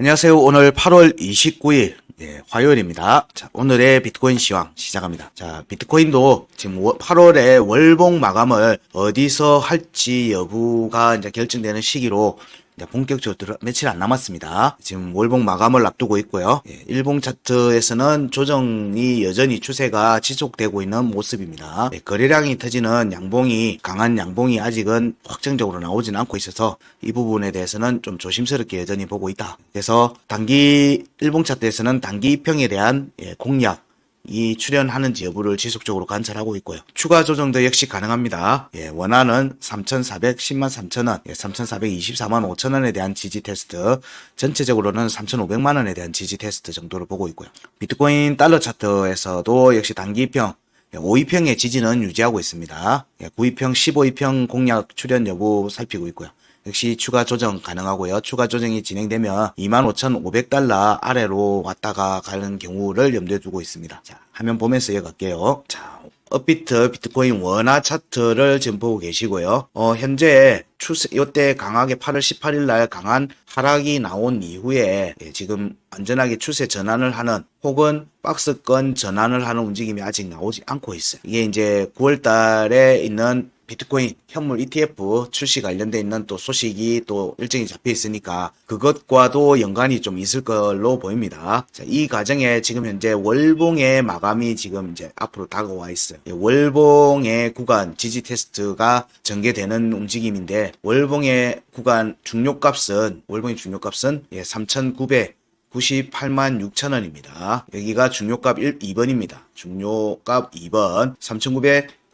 안녕하세요. 오늘 8월 29일 예, 화요일입니다. 자, 오늘의 비트코인 시황 시작합니다. 자, 비트코인도 지금 8월에 월봉 마감을 어디서 할지 여부가 이제 결정되는 시기로 이제 본격적으로 들어, 며칠 안 남았습니다. 지금 월봉 마감을 앞두고 있고요. 예, 일봉 차트에서는 조정이 여전히 추세가 지속되고 있는 모습입니다. 예, 거래량이 터지는 양봉이 강한 양봉이 아직은 확정적으로 나오진 않고 있어서 이 부분에 대해서는 좀 조심스럽게 여전히 보고 있다. 그래서 단기 일봉 차트에서는 단기 입평에 대한 예, 공략 이 출연하는지 여부를 지속적으로 관찰하고 있고요. 추가 조정도 역시 가능합니다. 예, 원하는 3,410만 3천원, 예, 3,424만 5천원에 대한 지지 테스트, 전체적으로는 3,500만 원에 대한 지지 테스트 정도를 보고 있고요. 비트코인 달러 차트에서도 역시 단기평, 5위평의 지지는 유지하고 있습니다. 9위평, 15위평 공략 출연 여부 살피고 있고요. 역시 추가 조정 가능하고요. 추가 조정이 진행되면 25,500달러 아래로 왔다가 가는 경우를 염두에 두고 있습니다. 자, 화면 보면서 이어갈게요. 자, 업비트 비트코인 원화 차트를 지금 보고 계시고요. 어, 현재 추세, 이때 강하게 8월 18일 날 강한 하락이 나온 이후에 예, 지금 안전하게 추세 전환을 하는 혹은 박스권 전환을 하는 움직임이 아직 나오지 않고 있어요. 이게 이제 9월 달에 있는 비트코인 현물 ETF 출시 관련돼 있는 또 소식이 또 일정이 잡혀 있으니까 그것과도 연관이 좀 있을 걸로 보입니다. 자, 이 과정에 지금 현재 월봉의 마감이 지금 이제 앞으로 다가와 있어요. 예, 월봉의 구간 지지 테스트가 전개되는 움직임인데 월봉의 구간 중요값은 월봉의 중요값은 예, 3,900 98만 6천 원입니다. 여기가 중요값 1, 2번입니다. 중요값 2번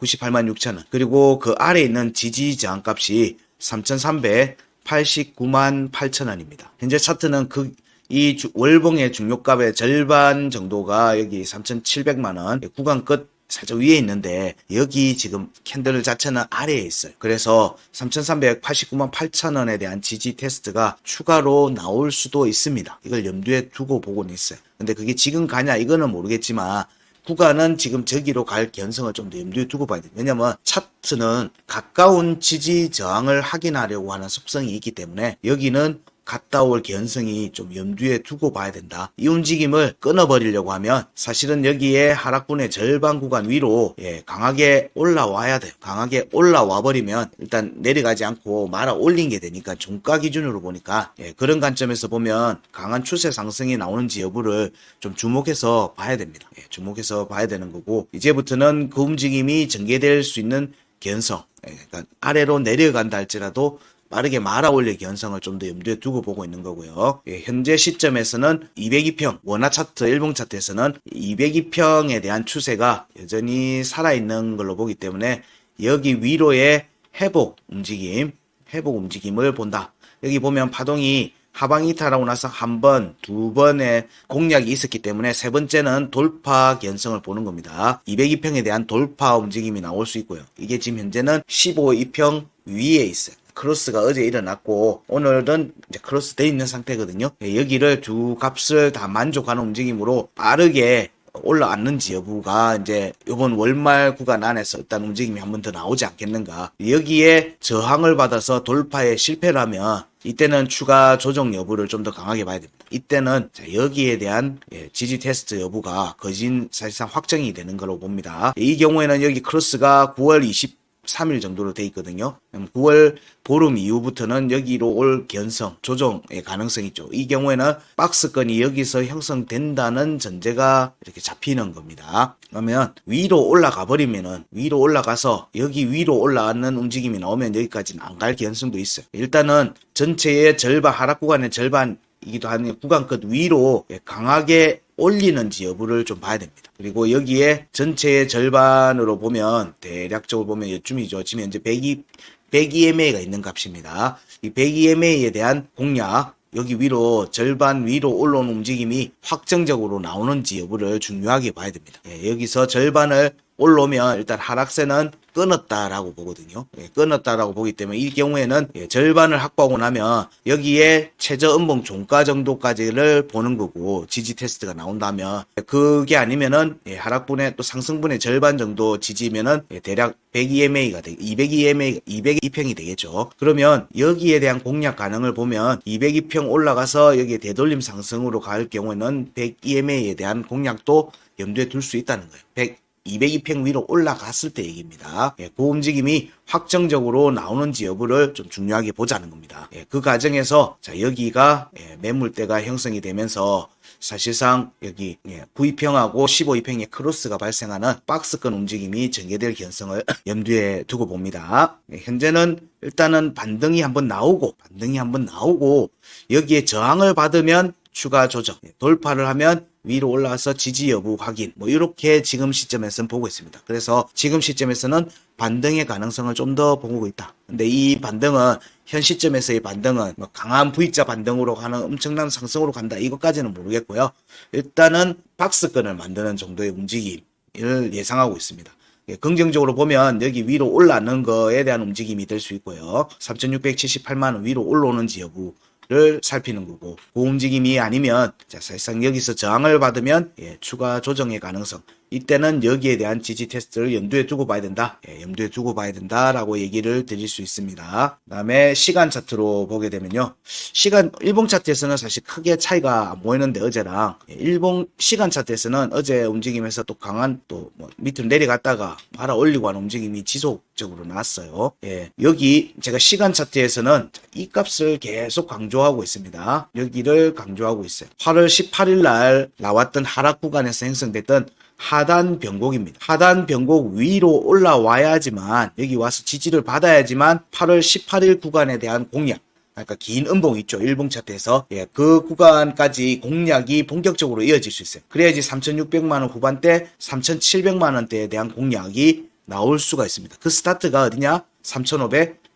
3,998만 6천 원. 그리고 그 아래에 있는 지지 저항값이 3,389만 8천 원입니다. 현재 차트는 그이 월봉의 중요값의 절반 정도가 여기 3,700만 원 구간 끝 살짝 위에 있는데 여기 지금 캔들 자체는 아래에 있어요. 그래서 3,389만 8천 원에 대한 지지 테스트가 추가로 나올 수도 있습니다. 이걸 염두에 두고 보고는 있어요. 근데 그게 지금 가냐 이거는 모르겠지만 구간은 지금 저기로 갈 개연성을 좀 더 염두에 두고 봐야 돼요. 왜냐면 차트는 가까운 지지 저항을 확인하려고 하는 속성이 있기 때문에 여기는 갔다 올 개연성이 좀 염두에 두고 봐야 된다. 이 움직임을 끊어버리려고 하면 사실은 여기에 하락분의 절반 구간 위로 예, 강하게 올라와야 돼요. 강하게 올라와 버리면 일단 내려가지 않고 말아 올린 게 되니까 종가 기준으로 보니까 예, 그런 관점에서 보면 강한 추세 상승이 나오는지 여부를 좀 주목해서 봐야 됩니다. 예, 주목해서 봐야 되는 거고 이제부터는 그 움직임이 전개될 수 있는 개연성 예, 그러니까 아래로 내려간다 할지라도 빠르게 말아 올릴 개연성을 좀 더 염두에 두고 보고 있는 거고요. 예, 현재 시점에서는 202평 원화 차트 일봉 차트에서는 202평에 대한 추세가 여전히 살아있는 걸로 보기 때문에 여기 위로의 회복 움직임, 회복 움직임을 본다. 여기 보면 파동이 하방 이탈하고 나서 한 번, 두 번의 공략이 있었기 때문에 세 번째는 돌파 개연성을 보는 겁니다. 202평에 대한 돌파 움직임이 나올 수 있고요. 이게 지금 현재는 15이평 위에 있어요. 크로스가 어제 일어났고 오늘은 이제 크로스 돼 있는 상태거든요. 예, 여기를 두 값을 다 만족하는 움직임으로 빠르게 올라왔는지 여부가 이제 이번 월말 구간 안에서 일단 움직임이 한 번 더 나오지 않겠는가. 여기에 저항을 받아서 돌파에 실패를 하면 이때는 추가 조정 여부를 좀 더 강하게 봐야 됩니다. 이때는 자, 여기에 대한 예, 지지 테스트 여부가 거진 사실상 확정이 되는 걸로 봅니다. 이 경우에는 여기 크로스가 9월 20 3일 정도로 돼 있거든요. 9월 보름 이후부터는 여기로 올 견성, 조정의 가능성이 있죠. 이 경우에는 박스권이 여기서 형성된다는 전제가 이렇게 잡히는 겁니다. 그러면 위로 올라가 버리면은 위로 올라가서 여기 위로 올라가는 움직임이 나오면 여기까지는 안갈 개연성도 있어요. 일단은 전체의 절반 하락 구간의 절반 이기도 한 구간 끝 위로 강하게 올리는지 여부를 좀 봐야 됩니다. 그리고 여기에 전체의 절반으로 보면 대략적으로 보면 요쯤이죠. 지금 현재 102, 102MA가 있는 값입니다. 이 102MA에 대한 공략 여기 위로 절반 위로 올라오는 움직임이 확정적으로 나오는지 여부를 중요하게 봐야 됩니다. 예, 여기서 절반을 올라오면 일단 하락세는 끊었다라고 보거든요. 예, 끊었다라고 보기 때문에 이 경우에는 예, 절반을 확보하고 나면 여기에 최저 음봉 종가 정도까지를 보는 거고 지지 테스트가 나온다면 예, 그게 아니면은 예, 하락분의 또 상승분의 절반 정도 지지면은 예, 대략 102MA가 되, 202MA, 202평이 되겠죠. 그러면 여기에 대한 공략 가능을 보면 202평 올라가서 여기에 되돌림 상승으로 갈 경우에는 102MA에 대한 공략도 염두에 둘 수 있다는 거예요. 100, 202평 위로 올라갔을 때 얘기입니다. 예, 그 움직임이 확정적으로 나오는지 여부를 좀 중요하게 보자는 겁니다. 예, 그 과정에서 자 여기가 예, 매물대가 형성이 되면서 사실상 여기 예, 9위평하고 15위평의 크로스가 발생하는 박스권 움직임이 전개될 가능성을 염두에 두고 봅니다. 예, 현재는 일단은 반등이 한번 나오고 반등이 한번 나오고 여기에 저항을 받으면 추가 조정 예, 돌파를 하면 위로 올라와서 지지 여부 확인 뭐 이렇게 지금 시점에서는 보고 있습니다. 그래서 지금 시점에서는 반등의 가능성을 좀 더 보고 있다. 근데 이 반등은 현 시점에서의 반등은 뭐 강한 V자 반등으로 가는 엄청난 상승으로 간다 이것까지는 모르겠고요. 일단은 박스권을 만드는 정도의 움직임을 예상하고 있습니다. 예, 긍정적으로 보면 여기 위로 올라가는 거에 대한 움직임이 될 수 있고요. 3,678만 원 위로 올라오는지 여부 를 살피는 거고 그 움직임이 아니면 자 사실상 여기서 저항을 받으면 예, 추가 조정의 가능성 이때는 여기에 대한 지지 테스트를 염두에 두고 봐야 된다 예, 염두에 두고 봐야 된다라고 얘기를 드릴 수 있습니다 그다음에 시간 차트로 보게 되면요 시간 일봉 차트에서는 사실 크게 차이가 안 보이는데 어제랑 예, 일봉 시간 차트에서는 어제 움직임에서 또 강한 또 뭐 밑으로 내려갔다가 알아 올리고 하는 움직임이 지속적으로 나왔어요 예, 여기 제가 시간 차트에서는 이 값을 계속 강조하고 있습니다. 여기를 강조하고 있어요. 8월 18일 날 나왔던 하락 구간에서 형성됐던 하단 변곡입니다. 하단 변곡 위로 올라와야지만 여기 와서 지지를 받아야지만 8월 18일 구간에 대한 공략 그러니까 긴 음봉 있죠. 일봉 차트에서. 예, 그 구간까지 공략이 본격적으로 이어질 수 있어요. 그래야지 3,600만 원 후반대, 3,700만 원대에 대한 공략이 나올 수가 있습니다. 그 스타트가 어디냐?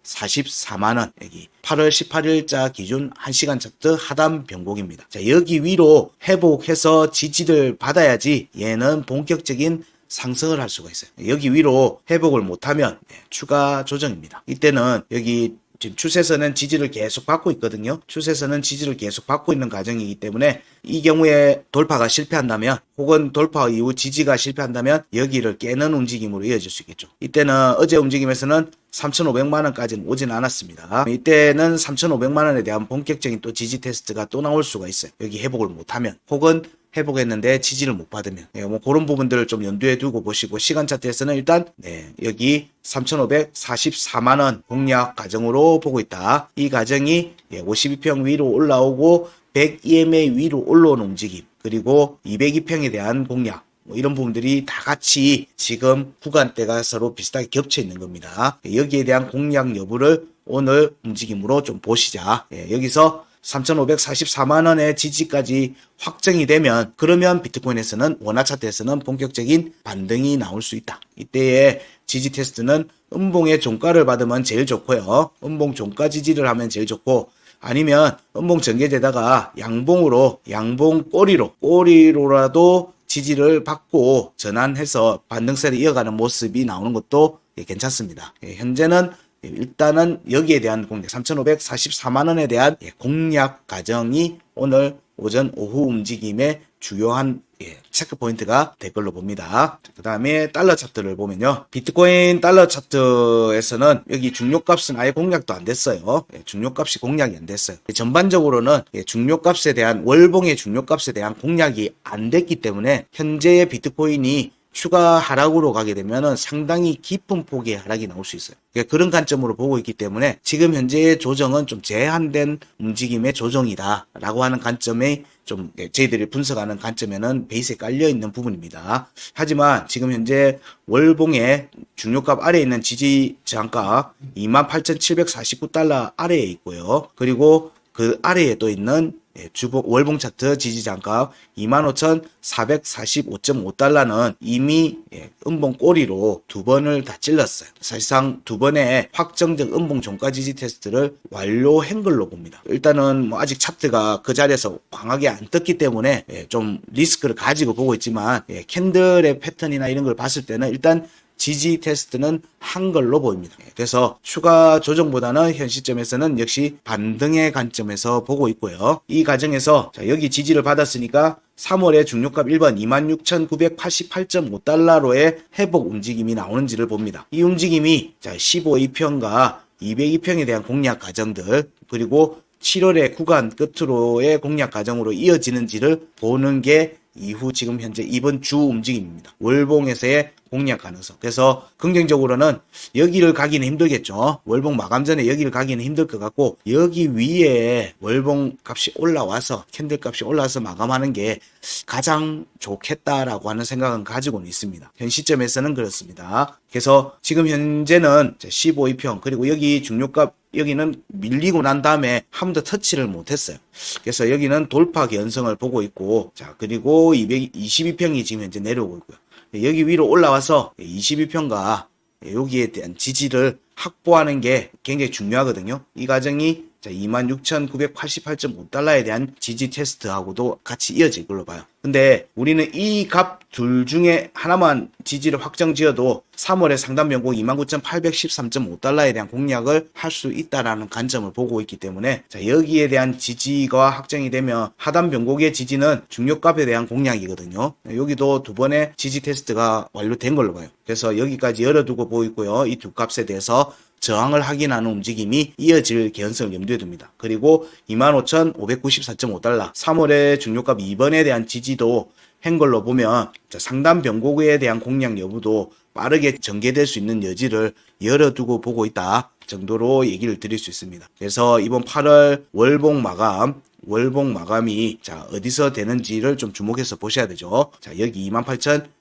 3,544만 원. 여기 8월 18일자 기준 1시간 차트 하단 변곡입니다. 자, 여기 위로 회복해서 지지를 받아야지 얘는 본격적인 상승을 할 수가 있어요. 여기 위로 회복을 못하면 예, 추가 조정입니다. 이때는 여기 지금 추세선은 지지를 계속 받고 있거든요. 추세선은 지지를 계속 받고 있는 과정이기 때문에 이 경우에 돌파가 실패한다면 혹은 돌파 이후 지지가 실패한다면 여기를 깨는 움직임으로 이어질 수 있겠죠. 이때는 어제 움직임에서는 3,500만 원까지는 오진 않았습니다. 이때는 3,500만 원에 대한 본격적인 또 지지 테스트가 또 나올 수가 있어요. 여기 회복을 못하면 혹은 회복했는데 지지를 못 받으면 예, 뭐 그런 부분들을 좀 염두에 두고 보시고 시간 차트에서는 일단 네, 여기 3,544만 원 공략 과정으로 보고 있다. 이 과정이 예, 52평 위로 올라오고 100EMA 위로 올라오는 움직임 그리고 202평에 대한 공략 뭐 이런 부분들이 다 같이 지금 구간대가 서로 비슷하게 겹쳐 있는 겁니다. 예, 여기에 대한 공략 여부를 오늘 움직임으로 좀 보시자. 예, 여기서 3,544만 원의 지지까지 확정이 되면 그러면 비트코인에서는 원화 차트에서는 본격적인 반등이 나올 수 있다. 이때의 지지 테스트는 음봉의 종가를 받으면 제일 좋고요. 음봉 종가 지지를 하면 제일 좋고 아니면 음봉 전개되다가 양봉으로 양봉 꼬리로 꼬리로라도 지지를 받고 전환해서 반등세를 이어가는 모습이 나오는 것도 예, 괜찮습니다. 예, 현재는 일단은 여기에 대한 공략 3,544만 원에 대한 예, 공략 과정이 오늘 오전 오후 움직임의 주요한 예, 체크 포인트가 될 걸로 봅니다. 그 다음에 달러 차트를 보면요. 비트코인 달러 차트에서는 여기 중요값은 아예 공략도 안 됐어요. 예, 중요값이 공략이 안 됐어요. 예, 전반적으로는 예, 중요값에 대한 월봉의 중요값에 대한 공략이 안 됐기 때문에 현재의 비트코인이 추가 하락으로 가게 되면은 상당히 깊은 폭의 하락이 나올 수 있어요. 그러니까 그런 관점으로 보고 있기 때문에 지금 현재의 조정은 좀 제한된 움직임의 조정이다라고 하는 관점에 좀 예, 저희들이 분석하는 관점에는 베이스에 깔려 있는 부분입니다. 하지만 지금 현재 월봉의 중요값 아래에 있는 지지 저항가 28,749달러 아래에 있고요. 그리고 그 아래에 또 있는 예, 주봉 월봉 차트 지지 장값 25,445.5달러는 이미 예, 음봉 꼬리로 두 번을 다 찔렀어요. 사실상 두 번의 확정적 음봉 종가 지지 테스트를 완료한 걸로 봅니다. 일단은 뭐 아직 차트가 그 자리에서 강하게 안 떴기 때문에 예, 좀 리스크를 가지고 보고 있지만 예, 캔들의 패턴이나 이런 걸 봤을 때는 일단 지지 테스트는 한 걸로 보입니다. 예, 그래서 추가 조정보다는 현 시점에서는 역시 반등의 관점에서 보고 있고요. 이 과정에서 자, 여기 지지를 받았으니까 3월에 중요값 1번 26,988.5달러로의 회복 움직임이 나오는지를 봅니다. 이 움직임이 자, 15이평과 202평에 대한 공략 과정들 그리고 7월의 구간 끝으로의 공략 과정으로 이어지는지를 보는 게 이후 지금 현재 이번 주 움직임입니다. 월봉에서의 공략 가능성. 그래서 긍정적으로는 여기를 가기는 힘들겠죠. 월봉 마감 전에 여기를 가기는 힘들 것 같고 여기 위에 월봉 값이 올라와서 캔들 값이 올라와서 마감하는 게 가장 좋겠다라고 하는 생각은 가지고는 있습니다. 현 시점에서는 그렇습니다. 그래서 지금 현재는 15이평 그리고 여기 중요값 여기는 밀리고 난 다음에 한 번 더 터치를 못했어요. 그래서 여기는 돌파 견성을 보고 있고 자 그리고 222평이 지금 현재 내려오고 있고요. 여기 위로 올라와서 22평과 여기에 대한 지지를 확보하는 게 굉장히 중요하거든요. 이 과정이 자, 26,988.5달러에 대한 지지 테스트하고도 같이 이어질 걸로 봐요. 근데 우리는 이 값 둘 중에 하나만 지지를 확정 지어도 3월에 상단 변곡 29,813.5달러에 대한 공략을 할 수 있다라는 관점을 보고 있기 때문에 자, 여기에 대한 지지가 확정이 되면 하단 변곡의 지지는 중요값에 대한 공략이거든요. 여기도 두 번의 지지 테스트가 완료된 걸로 봐요. 그래서 여기까지 열어두고 보이고요. 이 두 값에 대해서 저항을 확인하는 움직임이 이어질 개연성을 염두에 둡니다. 그리고 25,594.5달러 3월의 중요값 2번에 대한 지지도 한 걸로 보면 상단 변곡에 대한 공략 여부도 빠르게 전개될 수 있는 여지를 열어두고 보고 있다 정도로 얘기를 드릴 수 있습니다. 그래서 이번 8월 월봉 마감 월봉 마감이 자 어디서 되는지를 좀 주목해서 보셔야 되죠. 자 여기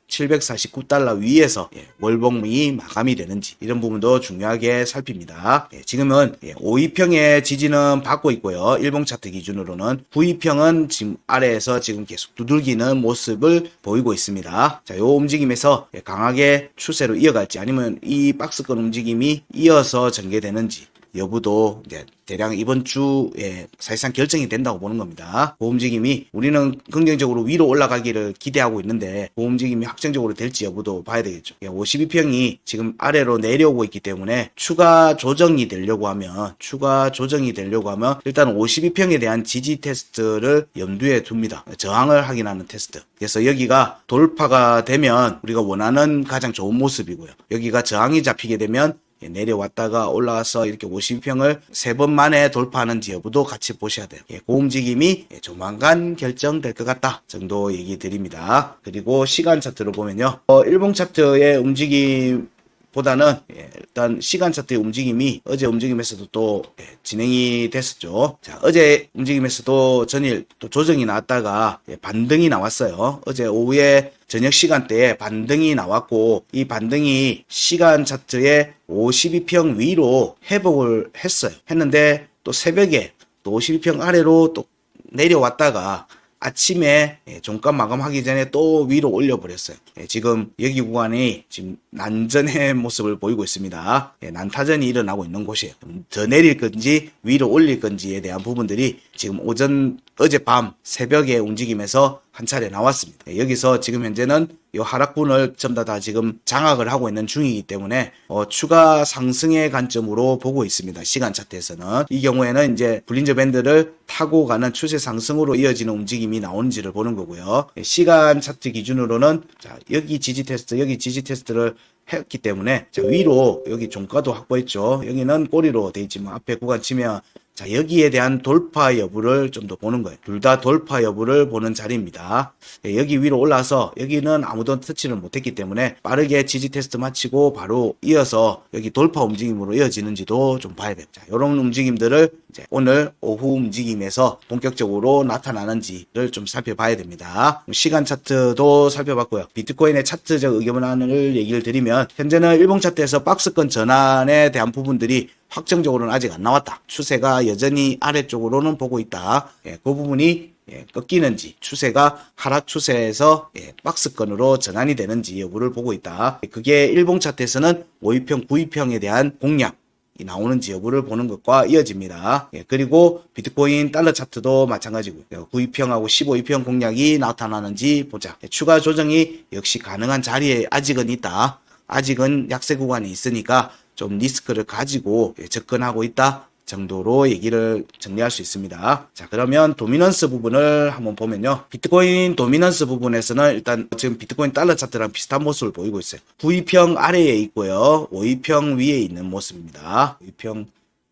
28,749달러 위에서 예, 월봉이 마감이 되는지 이런 부분도 중요하게 살핍니다. 예, 지금은 예, 5위평의 지지는 받고 있고요. 일봉 차트 기준으로는 9위평은 지금 아래에서 지금 계속 두들기는 모습을 보이고 있습니다. 자, 요 움직임에서 예, 강하게 추세로 이어갈지 아니면 이 박스권 움직임이 이어서 전개되는지 여부도 이제 대략 이번 주에 사실상 결정이 된다고 보는 겁니다. 그 움직임이 우리는 긍정적으로 위로 올라가기를 기대하고 있는데 그 움직임이 확정적으로 될지 여부도 봐야 되겠죠. 52평이 지금 아래로 내려오고 있기 때문에 추가 조정이 되려고 하면 추가 조정이 되려고 하면 일단 52평에 대한 지지 테스트를 염두에 둡니다. 저항을 확인하는 테스트. 그래서 여기가 돌파가 되면 우리가 원하는 가장 좋은 모습이고요. 여기가 저항이 잡히게 되면 예, 내려왔다가 올라와서 이렇게 52평을 세 번 만에 돌파하는지 여부도 같이 보셔야 돼요. 예, 그 움직임이 예, 조만간 결정될 것 같다 정도 얘기 드립니다. 그리고 시간 차트로 보면요. 어, 일봉 차트의 움직임 보다는 예, 일단 시간 차트의 움직임이 어제 움직임에서도 또 예, 진행이 됐었죠. 자, 어제 움직임에서도 전일 또 조정이 나왔다가 예, 반등이 나왔어요. 어제 오후에 저녁 시간대에 반등이 나왔고 이 반등이 시간 차트의 52평 위로 회복을 했어요. 했는데 또 새벽에 또 52평 아래로 또 내려왔다가 아침에 예, 종가 마감하기 전에 또 위로 올려버렸어요. 예, 지금 여기 구간이 지금 난전의 모습을 보이고 있습니다. 예, 난타전이 일어나고 있는 곳이에요. 더 내릴 건지 위로 올릴 건지에 대한 부분들이 지금 오전 어젯밤 새벽에 움직임에서 한 차례 나왔습니다. 예, 여기서 지금 현재는 이 하락분을 전부 다 지금 장악을 하고 있는 중이기 때문에 어, 추가 상승의 관점으로 보고 있습니다. 시간 차트에서는 이 경우에는 이제 블린저 밴드를 타고 가는 추세 상승으로 이어지는 움직임이 나오는지를 보는 거고요. 예, 시간 차트 기준으로는 자, 여기 지지 테스트, 여기 지지 테스트를 했기 때문에 자, 위로 여기 종가도 확보했죠. 여기는 꼬리로 돼 있지만 앞에 구간 치면 자, 여기에 대한 돌파 여부를 좀 더 보는 거예요. 둘 다 돌파 여부를 보는 자리입니다. 예, 여기 위로 올라서 여기는 아무도 터치를 못했기 때문에 빠르게 지지 테스트 마치고 바로 이어서 여기 돌파 움직임으로 이어지는지도 좀 봐야. 자, 이런 움직임들을 오늘 오후 움직임에서 본격적으로 나타나는지를 좀 살펴봐야 됩니다. 시간 차트도 살펴봤고요. 비트코인의 차트적 의견안을 얘기를 드리면 현재는 일봉 차트에서 박스권 전환에 대한 부분들이 확정적으로는 아직 안 나왔다. 추세가 여전히 아래쪽으로는 보고 있다. 예, 그 부분이 예, 꺾이는지 추세가 하락 추세에서 예, 박스권으로 전환이 되는지 여부를 보고 있다. 그게 일봉 차트에서는 5위평, 9위평에 대한 공략 이 나오는지 여부를 보는 것과 이어집니다. 예, 그리고 비트코인 달러 차트도 마찬가지고요. 9위평하고 15위평 공략이 나타나는지 보자. 예, 추가 조정이 역시 가능한 자리에 아직은 있다. 아직은 약세 구간에 있으니까 좀 리스크를 가지고 예, 접근하고 있다. 정도로 얘기를 정리할 수 있습니다. 자, 그러면 도미넌스 부분을 한번 보면요. 비트코인 도미넌스 부분에서는 일단 지금 비트코인 달러 차트랑 비슷한 모습을 보이고 있어요. 9위평 아래에 있고요. 5위평 위에 있는 모습입니다. 5위평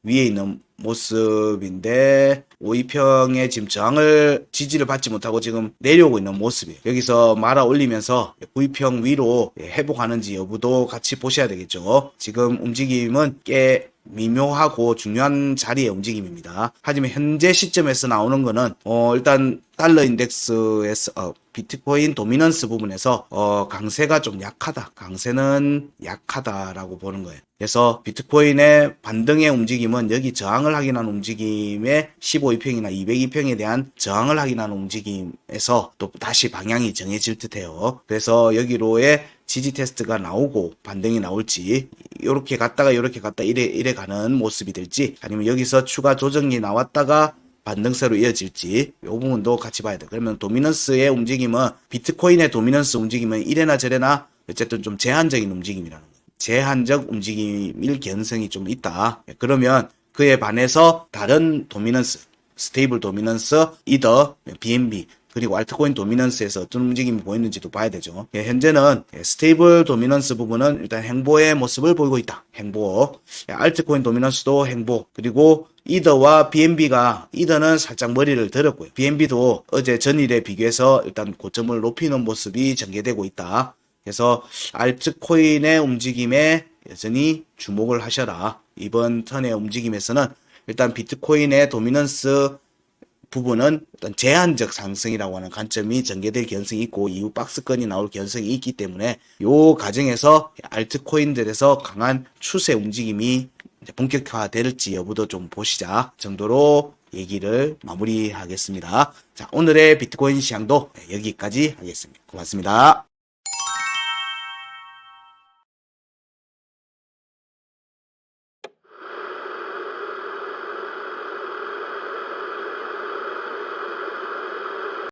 위에 있는 모습인데 5위평에 지금 저항을 지지를 받지 못하고 지금 내려오고 있는 모습이에요. 여기서 말아 올리면서 9위평 위로 회복하는지 여부도 같이 보셔야 되겠죠. 지금 움직임은 꽤 미묘하고 중요한 자리의 움직임입니다. 하지만 현재 시점에서 나오는 거는 어 일단 달러 인덱스에서 어, 비트코인 도미넌스 부분에서 어 강세가 좀 약하다. 강세는 약하다라고 보는 거예요. 그래서 비트코인의 반등의 움직임은 여기 저항을 확인하는 움직임에 15위평이나 202평에 대한 저항을 확인하는 움직임에서 또 다시 방향이 정해질 듯해요. 그래서 여기로의 지지 테스트가 나오고 반등이 나올지 이렇게 갔다가 이렇게 갔다 이래 이래 가는 모습이 될지 아니면 여기서 추가 조정이 나왔다가 반등세로 이어질지 이 부분도 같이 봐야 돼. 그러면 도미넌스의 움직임은 비트코인의 도미넌스 움직임은 이래나 저래나 어쨌든 좀 제한적인 움직임이라는 거예요. 제한적 움직임일 개연성이 좀 있다. 예, 그러면 그에 반해서 다른 도미넌스, 스테이블 도미넌스, 이더, BNB 그리고 알트코인 도미넌스에서 어떤 움직임이 보이는지도 봐야 되죠. 예, 현재는 예, 스테이블 도미넌스 부분은 일단 행보의 모습을 보이고 있다. 행보. 예, 알트코인 도미넌스도 행보. 그리고 이더와 BNB가 이더는 살짝 머리를 들었고요. BNB도 어제 전일에 비교해서 일단 고점을 높이는 모습이 전개되고 있다. 그래서 알트코인의 움직임에 여전히 주목을 하셔라. 이번 턴의 움직임에서는 일단 비트코인의 도미넌스 부분은 어떤 제한적 상승이라고 하는 관점이 전개될 개연성이 있고 이후 박스권이 나올 개연성이 있기 때문에 요 과정에서 알트코인들에서 강한 추세 움직임이 본격화될지 여부도 좀 보시자 정도로 얘기를 마무리하겠습니다. 자, 오늘의 비트코인 시향도 여기까지 하겠습니다. 고맙습니다.